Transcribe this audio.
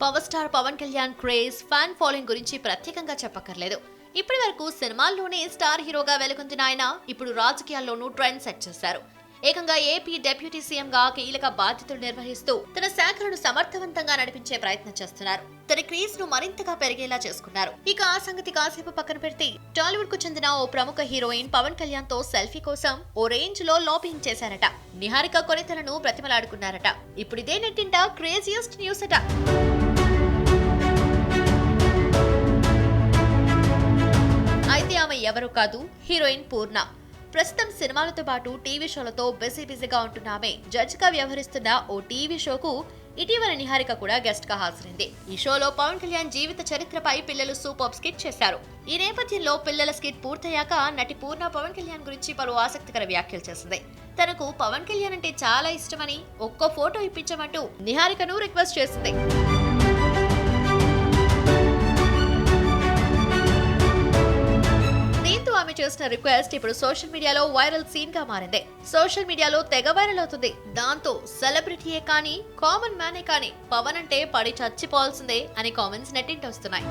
Power star Pawan Kalyan craze fan following గురించి ప్రత్యేకంగా చెప్పక్కర్లేదు. ఇప్పటి వరకు సినిమాల్లోనే స్టార్ హీరోగా వెలుగొందిన ఆయన ఇప్పుడు రాజకీయాల్లోనూ ట్రెండ్ సెట్ చేశారు. ఏకంగా ఏపీ డెప్యూటీ సీఎంగా కీలక బాధ్యతలు నిర్వహిస్తూ తన శాఖలను సమర్థవంతంగా నడిపించే ప్రయత్నం చేస్తున్నారు. తన క్రేజ్ను మరింతగా పెరిగేలా చేసుకున్నారు. ఇక ఆ సంగతి కాసేపు పక్కన పెడితే టాలీవుడ్కు చెందిన ఓ ప్రముఖ హీరోయిన్ పవన్ కళ్యాణ్తో సెల్ఫీ కోసం ఓ రేంజ్లో లాబింగ్ చేశారట. నిహారిక కొనితలను ప్రతిమలాడుకున్నారట ఇప్పుడు ఇదే నెట్టింట క్రేజియస్ట్ న్యూస్ అట. అయితే ఆమె ఎవరు కాదు హీరోయిన్ పూర్ణ. ప్రస్తుతం సినిమాలతో పాటు టీవీ షోలతో బిజీ బిజీగా ఉంటున్న ఆమె జడ్జ్గా వ్యవహరిస్తున్న ఓ టీవీ షోకు ఇటీవల నిహారిక కూడా గెస్ట్గా హాజరైంది. ఈ షోలో పవన్ కళ్యాణ్ జీవిత చరిత్రపై పిల్లలు సూపర్ స్కిట్ చేశారు. ఈ నేపథ్యంలో పిల్లల స్కిట్ పూర్తయ్యాక నటి పూర్ణ పవన్ కళ్యాణ్ గురించి పలు ఆసక్తికర వ్యాఖ్యలు చేసింది. తనకు పవన్ కళ్యాణ్ అంటే చాలా ఇష్టమని ఒక్కో ఫోటో ఇప్పించమంటూ నిహారికను రిక్వెస్ట్ చేసింది. చేసిన రిక్వెస్ట్ ఇప్పుడు సోషల్ మీడియాలో వైరల్ సీన్గా మారింది. సోషల్ మీడియాలో తెగ వైరల్ అవుతుంది. దాంతో సెలబ్రిటీయే కానీ కామన్ మ్యానే కానీ పవన్ అంటే పడి చచ్చిపోవాల్సిందే అని కామెంట్స్ నెట్టింటి వస్తున్నాయి